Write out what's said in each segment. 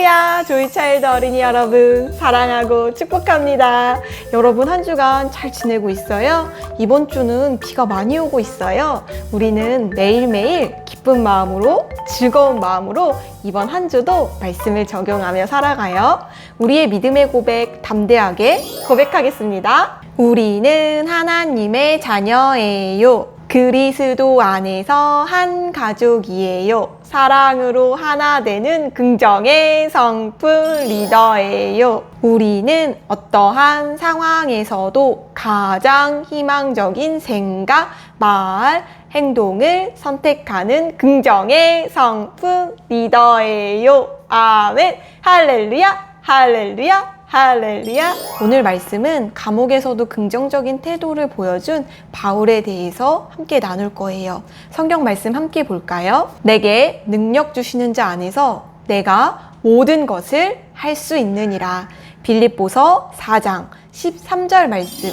할렐루야! 조이차일드 어린이 여러분, 사랑하고 축복합니다. 여러분 한 주간 잘 지내고 있어요? 이번 주는 비가 많이 오고 있어요. 우리는 매일매일 기쁜 마음으로, 즐거운 마음으로 이번 한 주도 말씀을 적용하며 살아가요. 우리의 믿음의 고백 담대하게 고백하겠습니다. 우리는 하나님의 자녀예요. 그리스도 안에서 한 가족이에요. 사랑으로 하나 되는 긍정의 성품 리더예요. 우리는 어떠한 상황에서도 가장 희망적인 생각, 말, 행동을 선택하는 긍정의 성품 리더예요. 아멘. 할렐루야. 할렐루야. 할렐루야. 오늘 말씀은 감옥에서도 긍정적인 태도를 보여준 바울에 대해서 함께 나눌 거예요. 성경 말씀 함께 볼까요? 내게 능력 주시는 자 안에서 내가 모든 것을 할 수 있느니라. 빌립보서 4장 13절 말씀.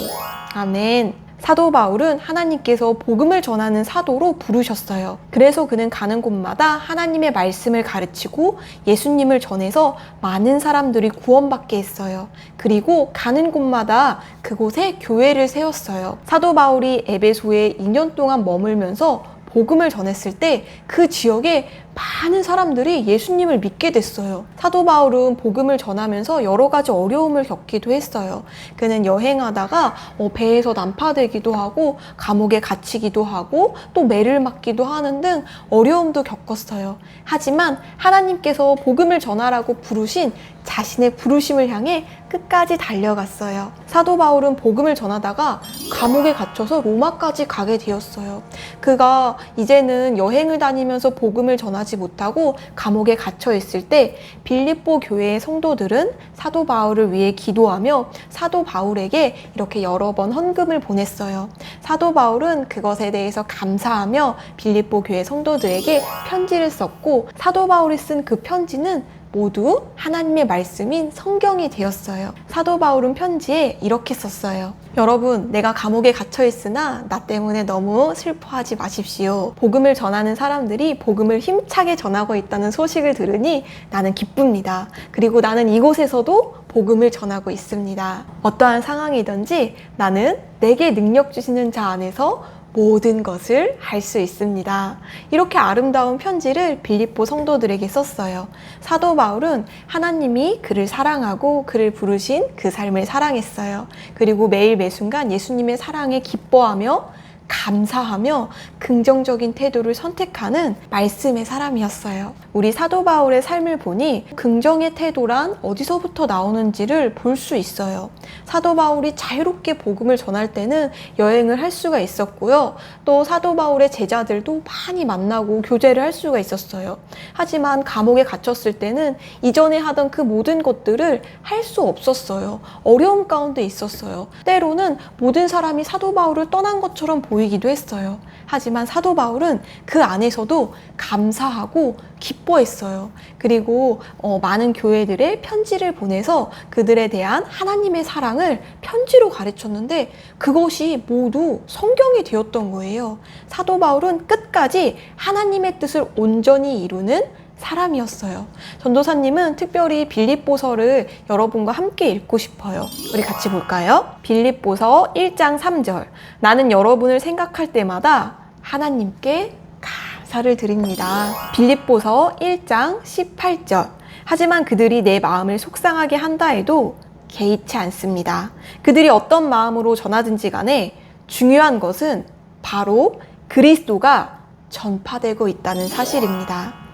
아멘. 사도 바울은 하나님께서 복음을 전하는 사도로 부르셨어요. 그래서 그는 가는 곳마다 하나님의 말씀을 가르치고 예수님을 전해서 많은 사람들이 구원받게 했어요. 그리고 가는 곳마다 그곳에 교회를 세웠어요. 사도 바울이 에베소에 2년 동안 머물면서 복음을 전했을 때 그 지역에 많은 사람들이 예수님을 믿게 됐어요. 사도 바울은 복음을 전하면서 여러 가지 어려움을 겪기도 했어요. 그는 여행하다가 어, 배에서 난파되기도 하고 감옥에 갇히기도 하고 또 매를 맞기도 하는 등 어려움도 겪었어요. 하지만 하나님께서 복음을 전하라고 부르신 자신의 부르심을 향해 끝까지 달려갔어요. 사도 바울은 복음을 전하다가 감옥에 갇혀서 로마까지 가게 되었어요. 그가 이제는 여행을 다니면서 복음을 전하지 못하고 감옥에 갇혀 있을 때 빌립보 교회의 성도들은 사도 바울을 위해 기도하며 사도 바울에게 이렇게 여러 번 헌금을 보냈어요. 사도 바울은 그것에 대해서 감사하며 빌립보 교회 성도들에게 편지를 썼고 사도 바울이 쓴 그 편지는 모두 하나님의 말씀인 성경이 되었어요. 사도 바울은 편지에 이렇게 썼어요. 여러분, 내가 감옥에 갇혀 있으나 나 때문에 너무 슬퍼하지 마십시오. 복음을 전하는 사람들이 복음을 힘차게 전하고 있다는 소식을 들으니 나는 기쁩니다. 그리고 나는 이곳에서도 복음을 전하고 있습니다. 어떠한 상황이든지 나는 내게 능력 주시는 자 안에서 모든 것을 할 수 있습니다. 이렇게 아름다운 편지를 빌립보 성도들에게 썼어요. 사도 바울은 하나님이 그를 사랑하고 그를 부르신 그 삶을 사랑했어요. 그리고 매일 매순간 예수님의 사랑에 기뻐하며 감사하며 긍정적인 태도를 선택하는 말씀의 사람이었어요. 우리 사도 바울의 삶을 보니 긍정의 태도란 어디서부터 나오는지를 볼 수 있어요. 사도 바울이 자유롭게 복음을 전할 때는 여행을 할 수가 있었고요. 또 사도 바울의 제자들도 많이 만나고 교제를 할 수가 있었어요. 하지만 감옥에 갇혔을 때는 이전에 하던 그 모든 것들을 할 수 없었어요. 어려움 가운데 있었어요. 때로는 모든 사람이 사도 바울을 떠난 것처럼 보 이기도 했어요. 하지만 사도 바울은 그 안에서도 감사하고 기뻐했어요. 그리고 어, 많은 교회들의 편지를 보내서 그들에 대한 하나님의 사랑을 편지로 가르쳤는데 그것이 모두 성경이 되었던 거예요. 사도 바울은 끝까지 하나님의 뜻을 온전히 이루는 사람이었어요. 전도사님은 특별히 빌립보서를 여러분과 함께 읽고 싶어요. 우리 같이 볼까요? 빌립보서 1장 3절. 나는 여러분을 생각할 때마다 하나님께 감사를 드립니다. 빌립보서 1장 18절. 하지만 그들이 내 마음을 속상하게 한다 해도 개의치 않습니다. 그들이 어떤 마음으로 전하든지 간에 중요한 것은 바로 그리스도가 전파되고 있다는 사실입니다.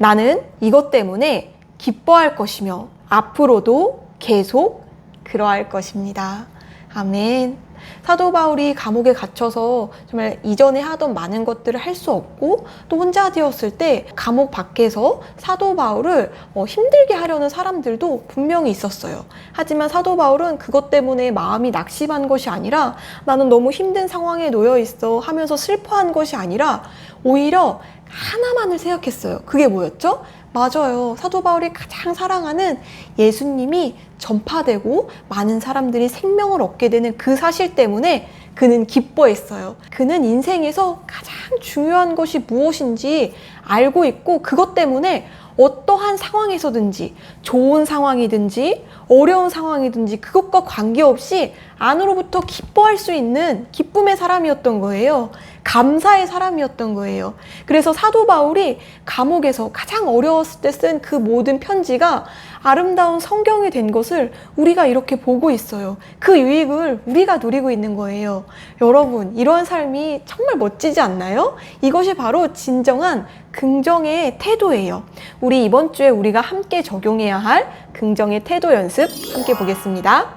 나는 이것 때문에 기뻐할 것이며 앞으로도 계속 그러할 것입니다. 아멘. 사도 바울이 감옥에 갇혀서 정말 이전에 하던 많은 것들을 할 수 없고 또 혼자 되었을 때 감옥 밖에서 사도 바울을 어, 힘들게 하려는 사람들도 분명히 있었어요. 하지만 사도 바울은 그것 때문에 마음이 낙심한 것이 아니라 나는 너무 힘든 상황에 놓여 있어 하면서 슬퍼한 것이 아니라 오히려 하나만을 생각했어요. 그게 뭐였죠? 맞아요. 사도 바울이 가장 사랑하는 예수님이 전파되고 많은 사람들이 생명을 얻게 되는 그 사실 때문에 그는 기뻐했어요. 그는 인생에서 가장 중요한 것이 무엇인지 알고 있고 그것 때문에 어떠한 상황에서든지 좋은 상황이든지 어려운 상황이든지 그것과 관계없이 안으로부터 기뻐할 수 있는 기쁨의 사람이었던 거예요. 감사의 사람이었던 거예요. 그래서 사도 바울이 감옥에서 가장 어려웠을 때 쓴 그 모든 편지가 아름다운 성경이 된 것을 우리가 이렇게 보고 있어요. 그 유익을 우리가 누리고 있는 거예요. 여러분, 이러한 삶이 정말 멋지지 않나요? 이것이 바로 진정한 긍정의 태도예요. 우리 이번 주에 우리가 함께 적용해야 할 긍정의 태도 연습 함께 보겠습니다.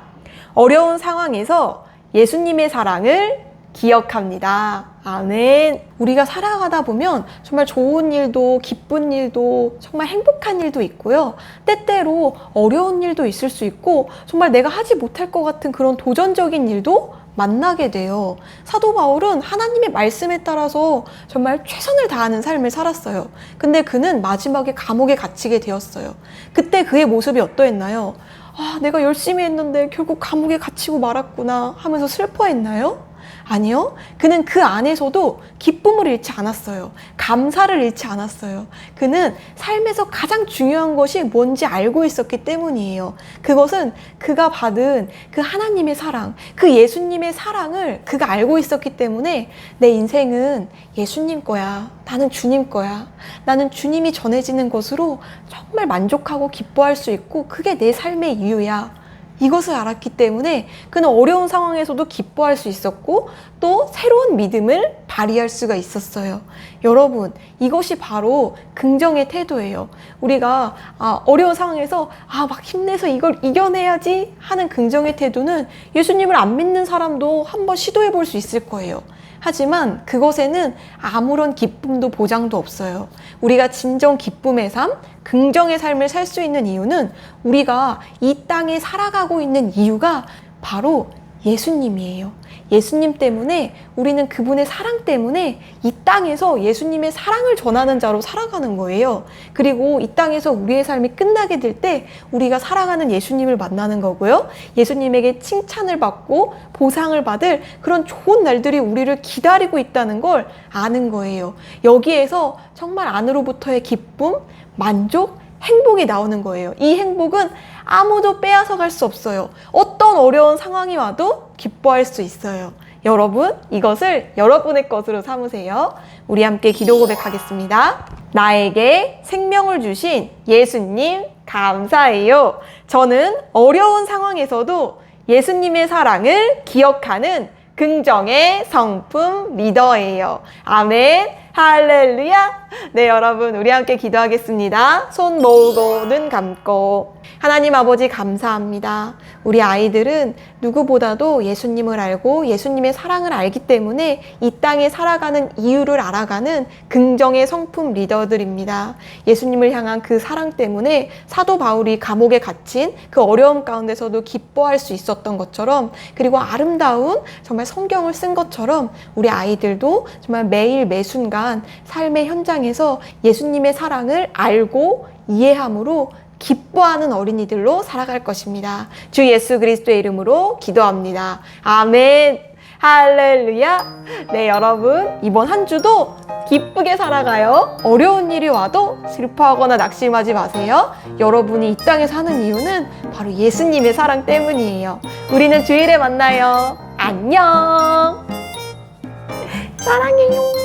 어려운 상황에서 예수님의 사랑을 기억합니다. 아멘. 우리가 살아가다 보면 정말 좋은 일도 기쁜 일도 정말 행복한 일도 있고요. 때때로 어려운 일도 있을 수 있고 정말 내가 하지 못할 것 같은 그런 도전적인 일도 만나게 돼요. 사도 바울은 하나님의 말씀에 따라서 정말 최선을 다하는 삶을 살았어요. 근데 그는 마지막에 감옥에 갇히게 되었어요. 그때 그의 모습이 어떠했나요? 아, 내가 열심히 했는데 결국 감옥에 갇히고 말았구나 하면서 슬퍼했나요? 아니요. 그는 그 안에서도 기쁨을 잃지 않았어요. 감사를 잃지 않았어요. 그는 삶에서 가장 중요한 것이 뭔지 알고 있었기 때문이에요. 그것은 그가 받은 그 하나님의 사랑, 그 예수님의 사랑을 그가 알고 있었기 때문에 내 인생은 예수님 거야. 나는 주님 거야. 나는 주님이 전해지는 것으로 정말 만족하고 기뻐할 수 있고 그게 내 삶의 이유야. 이것을 알았기 때문에 그는 어려운 상황에서도 기뻐할 수 있었고 또 새로운 믿음을 발휘할 수가 있었어요. 여러분, 이것이 바로 긍정의 태도예요. 우리가 아, 어려운 상황에서 아, 막 힘내서 이걸 이겨내야지 하는 긍정의 태도는 예수님을 안 믿는 사람도 한번 시도해 볼 수 있을 거예요. 하지만 그것에는 아무런 기쁨도 보장도 없어요. 우리가 진정 기쁨의 삶, 긍정의 삶을 살 수 있는 이유는 우리가 이 땅에 살아가고 있는 이유가 바로 예수님이에요. 예수님 때문에 우리는 그분의 사랑 때문에 이 땅에서 예수님의 사랑을 전하는 자로 살아가는 거예요. 그리고 이 땅에서 우리의 삶이 끝나게 될 때 우리가 살아가는 예수님을 만나는 거고요. 예수님에게 칭찬을 받고 보상을 받을 그런 좋은 날들이 우리를 기다리고 있다는 걸 아는 거예요. 여기에서 정말 안으로부터의 기쁨, 만족, 행복이 나오는 거예요. 이 행복은 아무도 빼앗아 갈 수 없어요. 어떤 어려운 상황이 와도 기뻐할 수 있어요. 여러분, 이것을 여러분의 것으로 삼으세요. 우리 함께 기도 고백하겠습니다. 나에게 생명을 주신 예수님, 감사해요. 저는 어려운 상황에서도 예수님의 사랑을 기억하는 긍정의 성품 리더예요. 아멘. 할렐루야! 네, 여러분, 우리 함께 기도하겠습니다. 손 모으고, 눈 감고. 하나님 아버지 감사합니다. 우리 아이들은 누구보다도 예수님을 알고 예수님의 사랑을 알기 때문에 이 땅에 살아가는 이유를 알아가는 긍정의 성품 리더들입니다. 예수님을 향한 그 사랑 때문에 사도 바울이 감옥에 갇힌 그 어려움 가운데서도 기뻐할 수 있었던 것처럼 그리고 아름다운 정말 성경을 쓴 것처럼 우리 아이들도 정말 매일 매순간 삶의 현장에서 예수님의 사랑을 알고 이해함으로 기뻐하는 어린이들로 살아갈 것입니다. 주 예수 그리스도의 이름으로 기도합니다. 아멘. 할렐루야. 네, 여러분. 이번 한 주도 기쁘게 살아가요. 어려운 일이 와도 슬퍼하거나 낙심하지 마세요. 여러분이 이 땅에 사는 이유는 바로 예수님의 사랑 때문이에요. 우리는 주일에 만나요. 안녕. 사랑해요.